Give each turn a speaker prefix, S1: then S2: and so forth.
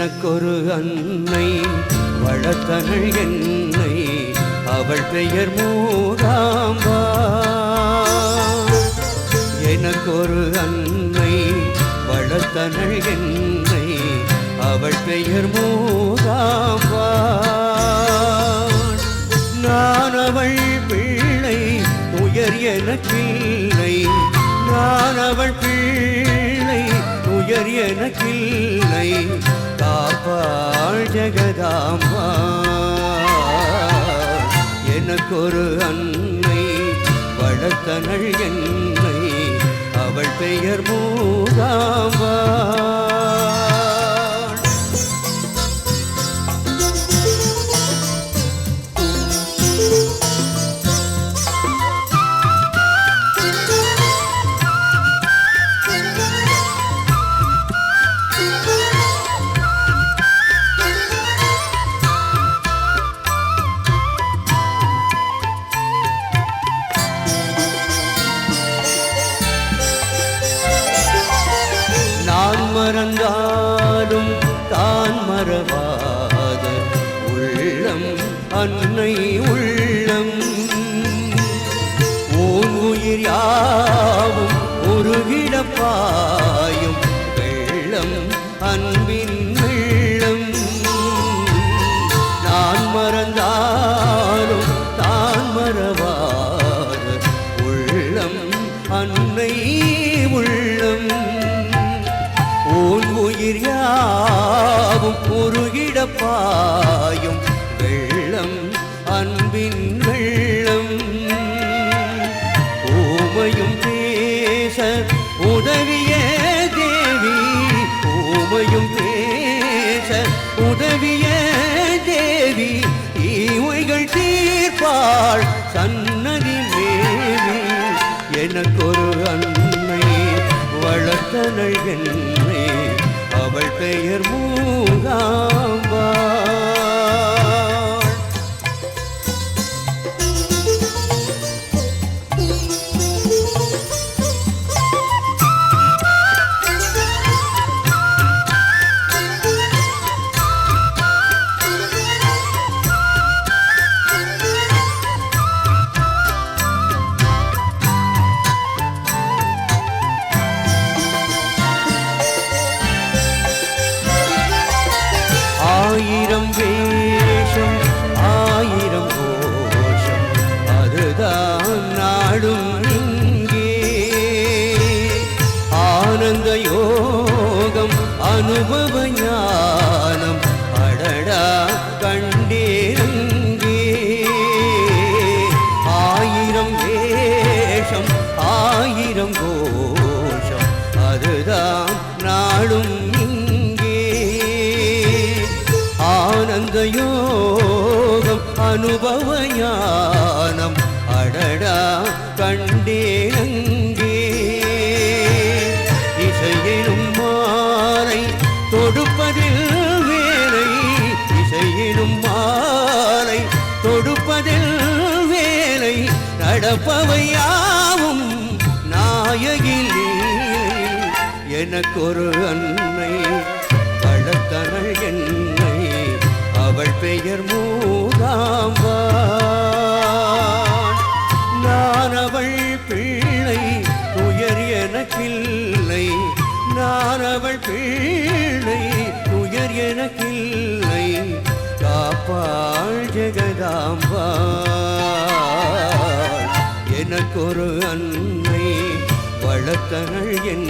S1: எனக்கொரு அன்னை வளர்த்தனள் என்னை அவள் பெயர் மூதாம்பா. எனக்கொரு அன்னை வளர்த்தனள் என்னை அவள் பெயர் மூதாம்பா. நான் அவள் பிள்ளை உயர் எனக்கில்லை நான் அவள் பிள்ளை உயர் எனக்கில்லை காப்பாள் ஜெகதாம்பா. எனக்கொரு அன்னை வளர்த்தனள் என்னை அவள் பெயர் மூகாம்பா மறவாத உள்ளம் அன்னை உள்ளம். ஓன் உயிர் யாவும் ஒரு பாயும் வெள்ளம் அன்பின் பாயும் வெள்ளம் அன்பின் வெள்ளம். ஓமையும் பேச உதவிய தேவி ஓமையும் பேச உதவிய தேவி. ஈமைகள் தீர்ப்பாள் சன்னதி மேவி எனக்கொரு அன்னை வளர்த்தனள் என்னை அவள் பெயர் மூகாம் அதுதான் நாளும் இங்கே. ஆனந்த யோகம் அனுபவ ஞானம் அடடா கண்டேனங்கே இசையிலும் மாலை தொடுப்பதில் வேலை. இசையிலும் மாலை தொடுப்பதில் வேலை. நடப்பவையா எனக்கொரு அன்னை வளர்த்தனள் என்னை அவள் பெயர் மூதாம்பா நான் அவள் பிள்ளை உயர் எனக்கில்லை. நான் அவள் பிள்ளை உயர் எனக்கில்லை. காப்பாள் ஜெகதாம்பாள். எனக்கொரு அன்னை வளர்த்தனள் என்